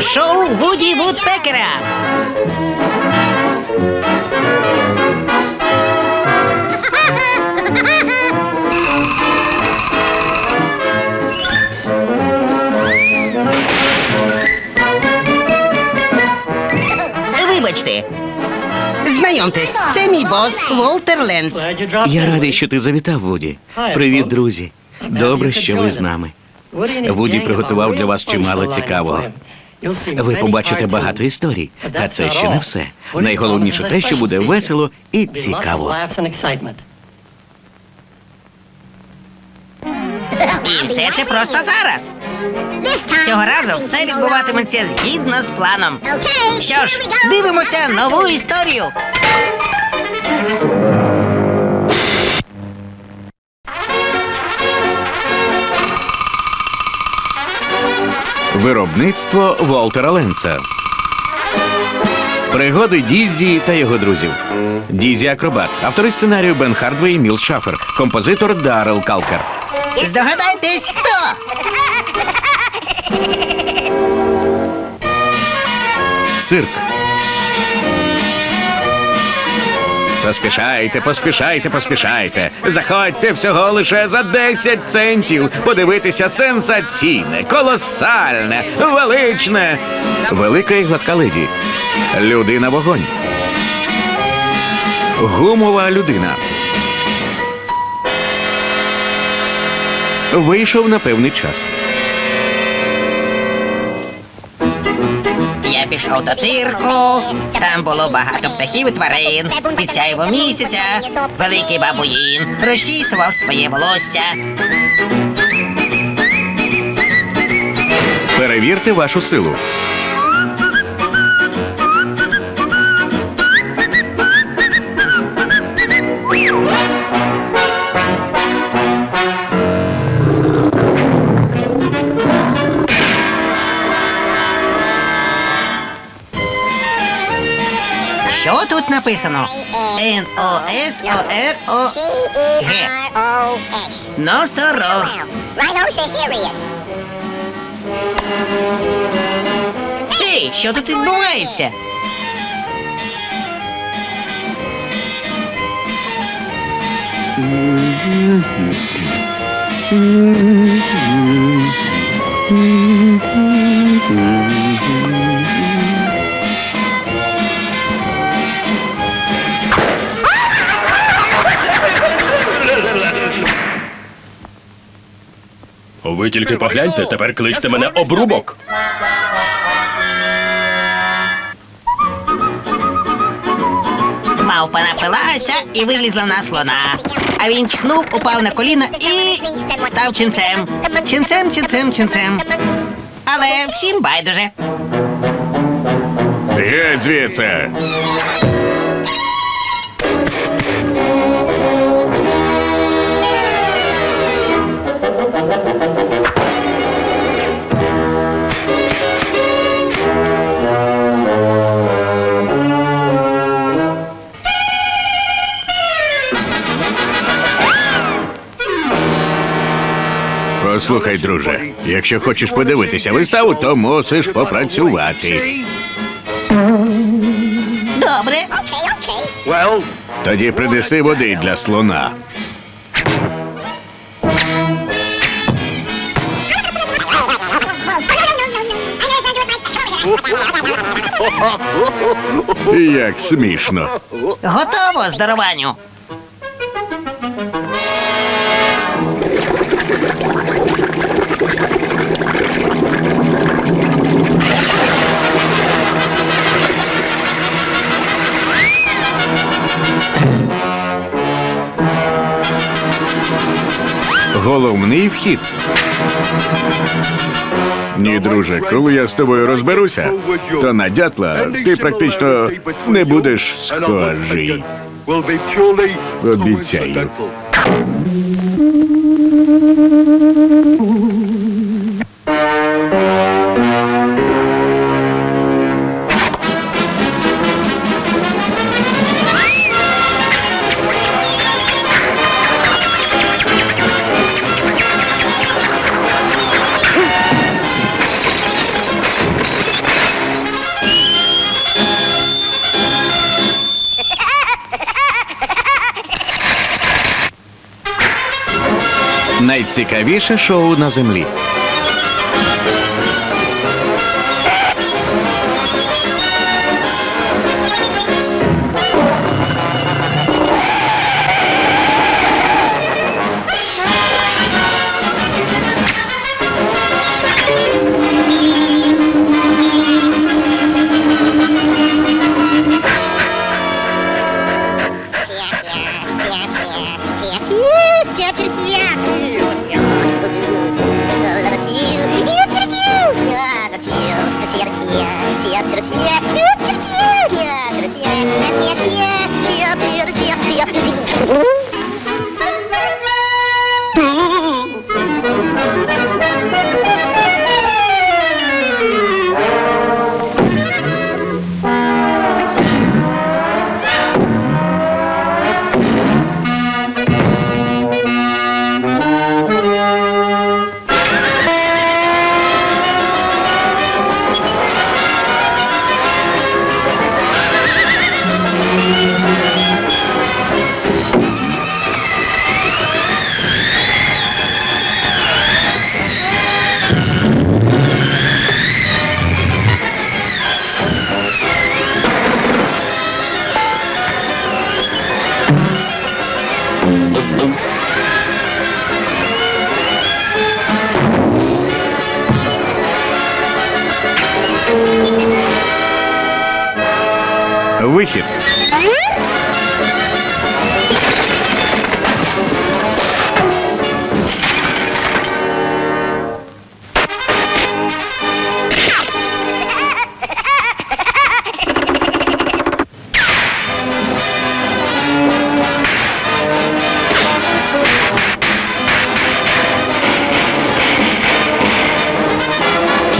Шоу Вуді Вудпекера. Вибачте. Знайомтесь, це мій бос Волтер Ленц. Я радий, що ти завітав, Вуді. Привіт, друзі. Добре, що ви з нами. Вуді приготував для вас чимало цікавого. Ви побачите багато історій, та це ще не все. Найголовніше те, що буде весело і цікаво. І все це просто зараз. Цього разу все відбуватиметься згідно з планом. Що ж, дивимося нову історію. Виробництво Волтера Ленца. Пригоди Дізі та його друзів. Дізі Акробат. Автори сценарію Бен Хардвей і Міл Шафер. Композитор Дарел Калкер. Здогадайтесь, хто? Цирк. Поспішайте, поспішайте, поспішайте. Заходьте всього лише за 10 центів. Подивитися сенсаційне, колосальне, величне. Велика і гладка леді. Людина вогонь. Гумова людина. Вийшов на певний час. Пішов до цирку. Там було багато птахів і тварин. Під сяйво місяця. Великий бабуїн розчісував своє волосся. Перевірте вашу силу. Написано? Н О С О Р О Г. Носорог. Ей, що тут відбувається? Ви тільки погляньте, тепер кличте мене обрубок. Мавпа напилася і вилізла на слона. А він чхнув, упав на коліна і став ченцем. Ченцем, ченцем, ченцем. Але всім байдуже. Геть звідси. Послухай, друже, якщо хочеш подивитися виставу, то мусиш попрацювати. Добре. Тоді принеси води для слона. Як смішно. Готово, здарованню. Головний вхід. Ні, друже, коли я з тобою розберуся, то на дятла ти практично не будеш схожий. Обіцяю. Найцікавіше шоу на землі. Yeah.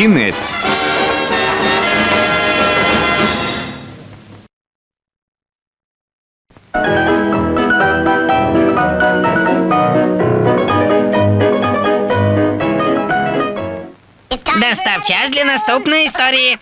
Кінець. Настав час для наступної історії.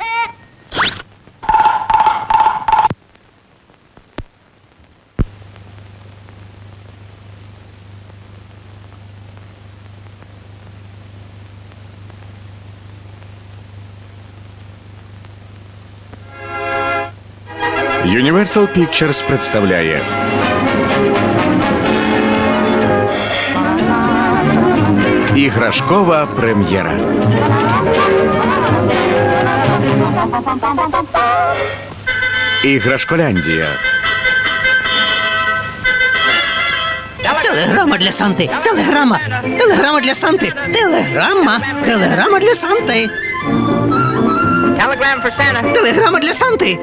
Universal Pictures представляє Іграшкова прем'єра. Іграшколяндія. Телеграма для Санти. Телеграма. Телеграма для Санти. Телеграма. Телеграма для Санти. Телеграма для Санти.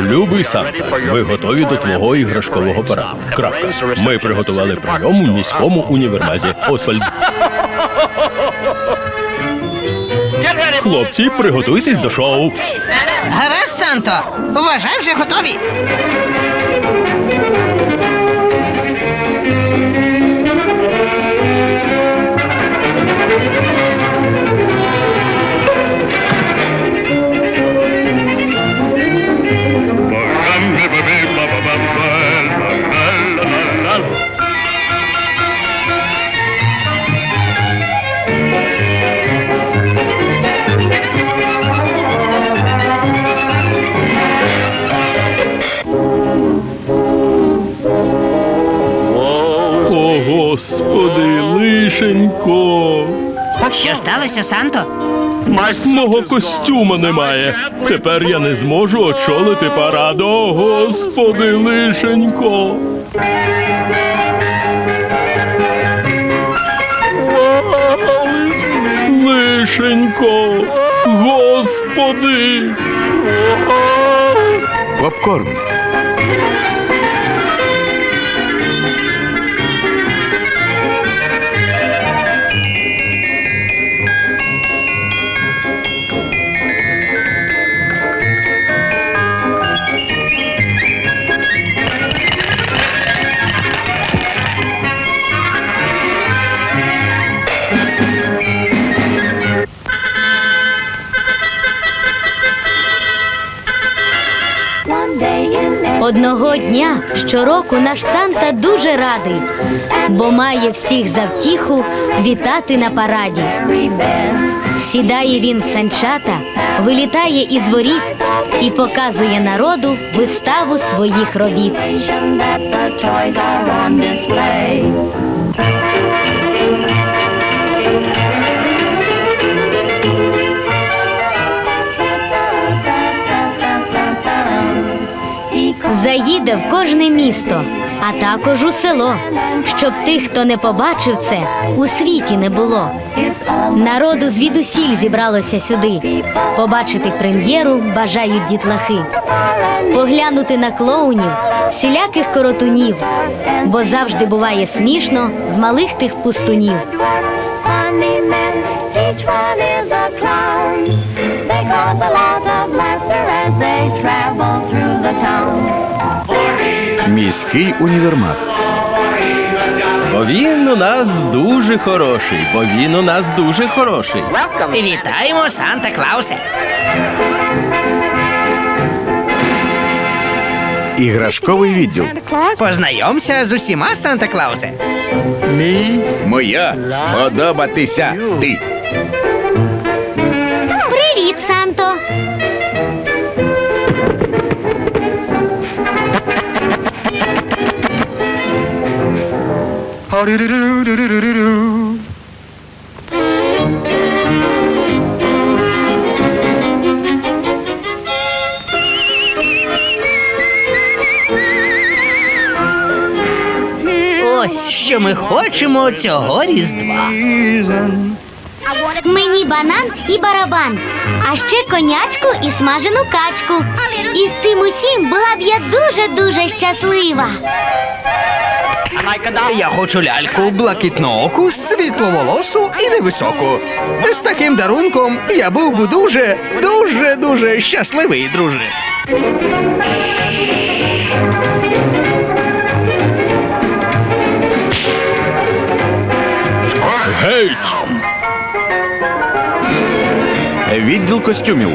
Любий Санта, ми готові до твого іграшкового параду. Крапка. Ми приготували прийом у міському універмазі. Освальд. Хлопці, приготуйтесь до шоу. Гаразд, Санто. Вважай, вже готові. Сталося, Санто? Мого костюма немає. Тепер я не зможу очолити парад. О, господи, лишенько. Лишенько, господи. Попкорн. Одного дня щороку наш Санта дуже радий, бо має всіх завтіху вітати на параді. Сідає він санчата, вилітає із воріт і показує народу виставу своїх робіт. Заїде в кожне місто, а також у село, щоб тих, хто не побачив це, у світі не було. Народу звідусіль зібралося сюди. Побачити прем'єру бажають дітлахи, поглянути на клоунів, всіляких коротунів, бо завжди буває смішно з малих тих пустунів. They a lot of laughter as they travel. Міський універмаг. Бо він у нас дуже хороший, бо він у нас дуже хороший. Вітаємо, Санта Клаусе. Іграшковий відділ. Познайомся з усіма, Санта Клаусе. Моя подобатися ти. Ось що ми хочемо цього різдва. Банан і барабан, а ще конячку і смажену качку. І з цим усім була б я дуже-дуже щаслива. Я хочу ляльку блакитнооку, світловолосу і невисоку. З таким дарунком я був би дуже, дуже, дуже щасливий, друже. Геть! Відділ костюмів.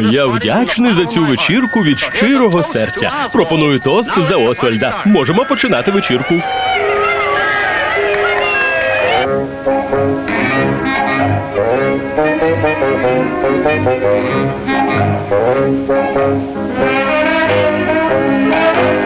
Я вдячний за цю вечірку від щирого серця. Пропоную тост за Освальда. Можемо починати вечірку. Thank you.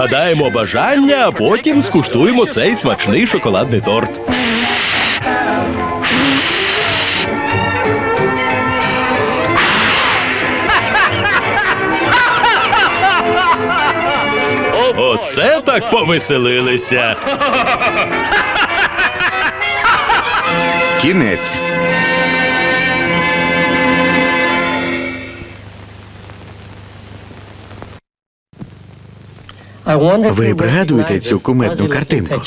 Загадаємо бажання, а потім скуштуємо цей смачний шоколадний торт. Оце так повеселилися. Кінець. Ви пригадуєте цю кумедну картинку?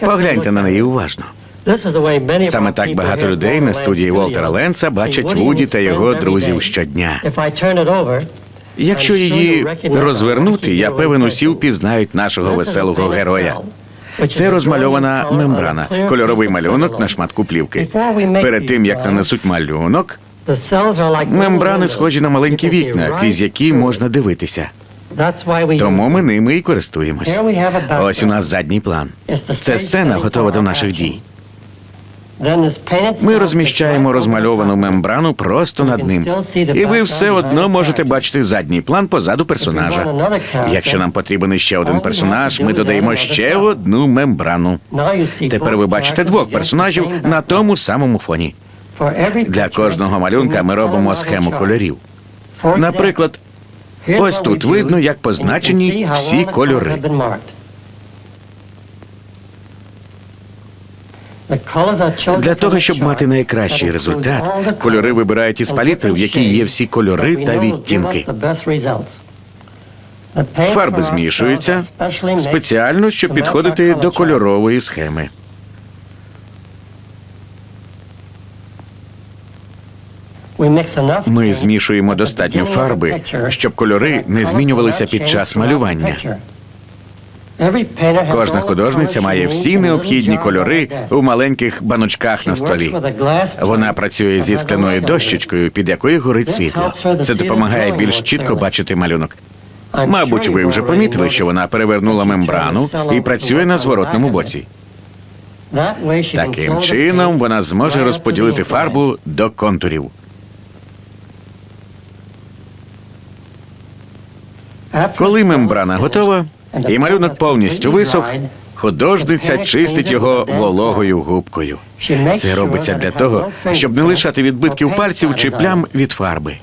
Погляньте на неї уважно. Саме так багато людей на студії Волтера Ленца бачать Вуді та його друзів щодня. Якщо її розвернути, я певен, усі впізнають нашого веселого героя. Це розмальована мембрана, кольоровий малюнок на шматку плівки. Перед тим як нанесуть малюнок, мембрани схожі на маленькі вікна, крізь які можна дивитися. Тому ми ними і користуємось. Ось у нас задній план. Це сцена готова до наших дій. Ми розміщаємо розмальовану мембрану просто над ним. І ви все одно можете бачити задній план позаду персонажа. Якщо нам потрібен ще один персонаж, ми додаємо ще одну мембрану. Тепер ви бачите двох персонажів на тому самому фоні. Для кожного малюнка ми робимо схему кольорів. Наприклад, ось тут видно, як позначені всі кольори. Для того, щоб мати найкращий результат, кольори вибирають із палітри, в якій є всі кольори та відтінки. Фарби змішуються спеціально, щоб підходити до кольорової схеми. Ми змішуємо достатньо фарби, щоб кольори не змінювалися під час малювання. Кожна художниця має всі необхідні кольори у маленьких баночках на столі. Вона працює зі скляною дощечкою, під якою горить світло. Це допомагає більш чітко бачити малюнок. Мабуть, ви вже помітили, що вона перевернула мембрану і працює на зворотному боці. Таким чином вона зможе розподілити фарбу до контурів. Коли мембрана готова і малюнок повністю висох, художниця чистить його вологою губкою. Це робиться для того, щоб не лишати відбитків пальців чи плям від фарби.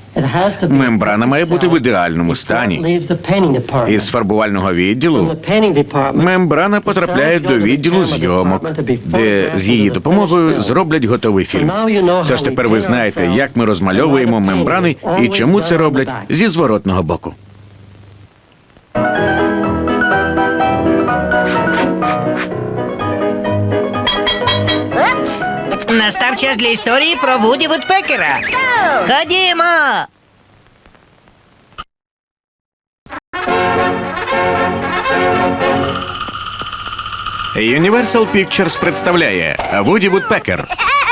Мембрана має бути в ідеальному стані. Із фарбувального відділу мембрана потрапляє до відділу зйомок, де з її допомогою зроблять готовий фільм. Тож тепер ви знаєте, як ми розмальовуємо мембрани і чому це роблять зі зворотного боку. Настав час для історії про Вуді Вудпекера. Ходімо! Universal Pictures представляє Вуді Вудпекер,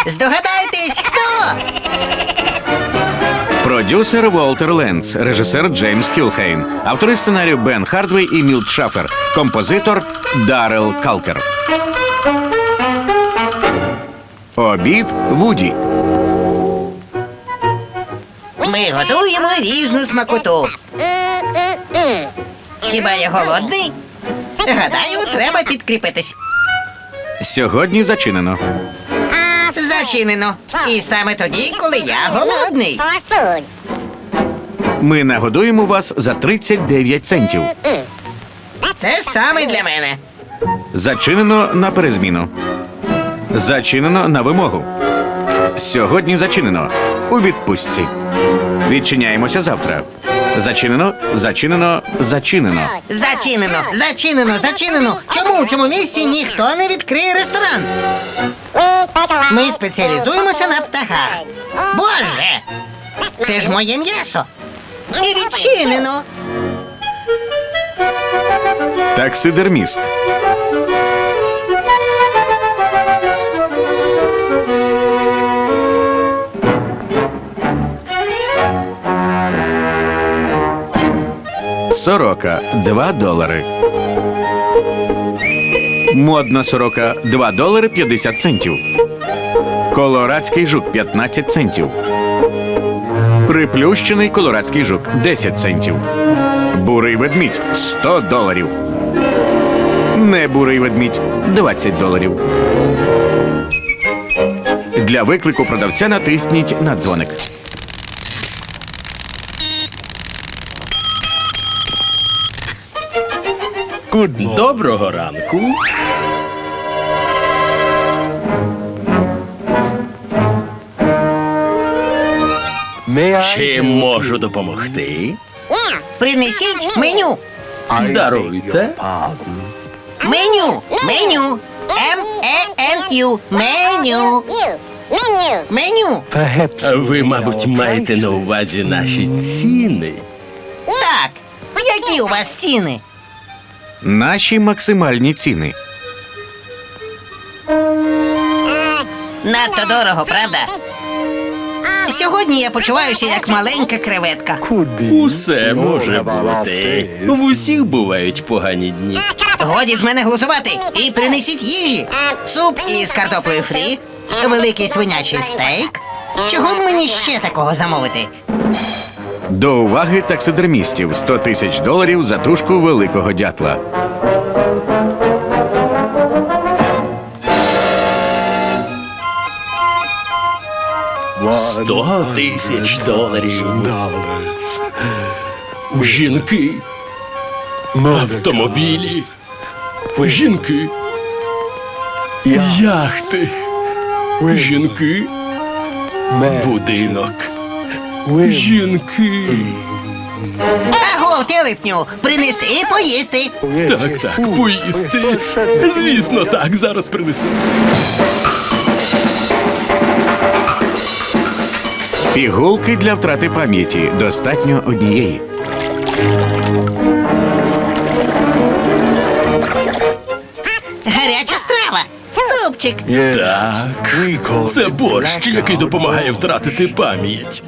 Здогадайтесь? Продюсер Волтер Ленц, режисер Джеймс Кілхейн, автори сценарію Бен Хардвей і Мілт Шафер, композитор Даррел Калкер. Обід Вуді. Ми готуємо різну смакоту. Хіба я голодний? Гадаю, треба підкріпитись. Сьогодні зачинено. Зачинено. І саме тоді, коли я голодний. Ми нагодуємо вас за 39 центів. Це саме для мене. Зачинено на перезміну. Зачинено на вимогу. Сьогодні зачинено. У відпустці. Відчиняємося завтра. Зачинено, зачинено, зачинено. Зачинено, зачинено, зачинено. Чому у цьому місці ніхто не відкриє ресторан? Ми спеціалізуємося на птахах. Боже! Це ж моє м'ясо. І відчинено. Таксидерміст. Сорока 2 долари. Модна сорока 2 долари 50 центів. Колорадський жук 15 центів. Приплющений колорадський жук 10 центів. Бурий ведмідь 100 доларів. Не бурий ведмідь 20 доларів. Для виклику продавця натисніть на дзвоник. Доброго ранку. Чим можу допомогти? Принесіть меню. Даруйте. Меню. Меню. М-Е-Н-Ю. Меню. Меню. Ви, мабуть, маєте на увазі наші ціни. Так. Які у вас ціни? Наші максимальні ціни. Надто дорого, правда? Сьогодні я почуваюся як маленька креветка. Усе може бути. В усіх бувають погані дні. Годі з мене глузувати і принесіть їжі. Суп із картоплею фрі, великий свинячий стейк. Чого б мені ще такого замовити? До уваги таксидермістів 100 тисяч доларів за тушку великого дятла. Сто тисяч доларів. Жінки. Автомобілі. Жінки. Яхти. Жінки. Будинок. Жінки. Аго, телепню, принеси поїсти. Так, так, поїсти. Звісно, так, зараз принесу. Пігулки для втрати пам'яті достатньо однієї. Гаряча страва. Супчик. Так. Це борщ, який допомагає втратити пам'ять.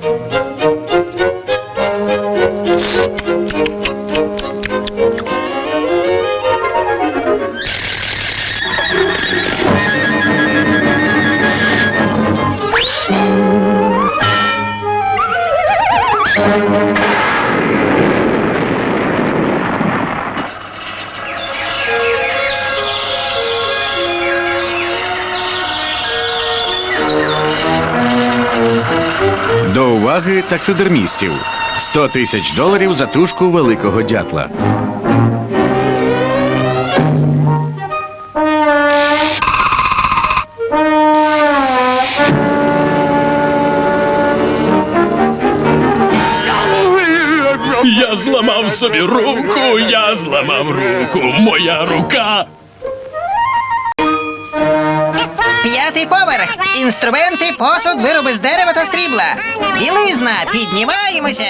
До уваги таксидермістів 100 тисяч доларів за тушку великого дятла. Я зламав собі руку, я зламав руку, моя рука. П'ятий поверх. Інструменти, посуд, вироби з дерева та срібла. Білизна, піднімаємося.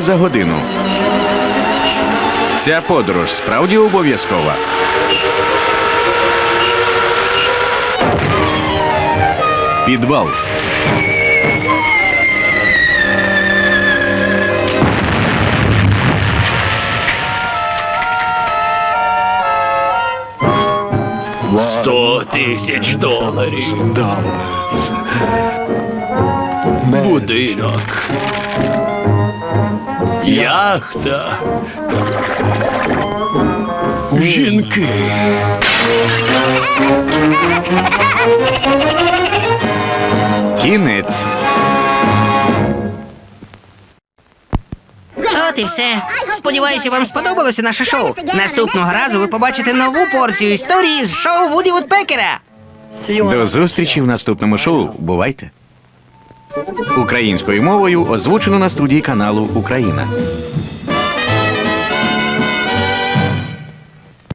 За годину. Ця подорож справді обов'язкова. Підвал. Сто тисяч доларів. Будинок. Яхта. Жінки. Кінець. От і все. Сподіваюся, вам сподобалося наше шоу. Наступного разу ви побачите нову порцію історії з шоу Вуді Вудпекера. До зустрічі в наступному шоу. Бувайте. Українською мовою озвучено на студії каналу Україна.